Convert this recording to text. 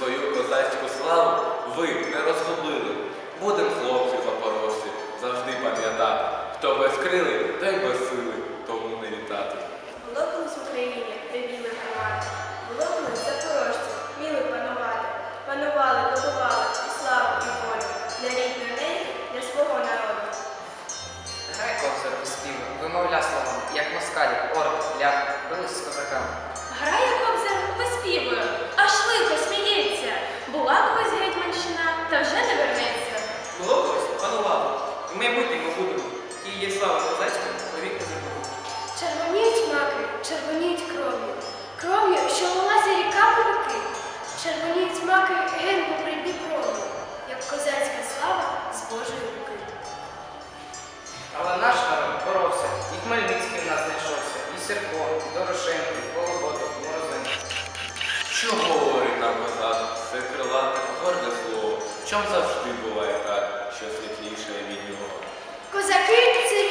свою козацьку славу ви не розгубили. Будем хлопці запорожці завжди пам'ятати, хто без крили, той без сили, тому не вітати. Було колись в Україні привіли ховати, було колись запорожці, вміли панувати, панували, готували, і славу, і волю для рідної неї, для свого народу. Грай концерт співу, вимовля словом, як москалі, орк, ляхи, бились сказали. В майбутньому будемо. Тієї слави козацька повік не забуду. Червоніють маки, червоніють кров'ю, кров'ю, що лилася ріками роки. Червоніють маки ген по Дніпров'ю, як козацька слава з Божої руки. Але наш народ боровся, і Хмельницький в нас знайшовся, і Сірко, і Дорошенко, і Колоботов, і Морозенко. Що говорить нам козак? Це крилате, горде слово. Чом завжди буває так, що світліше від нього? Козаки це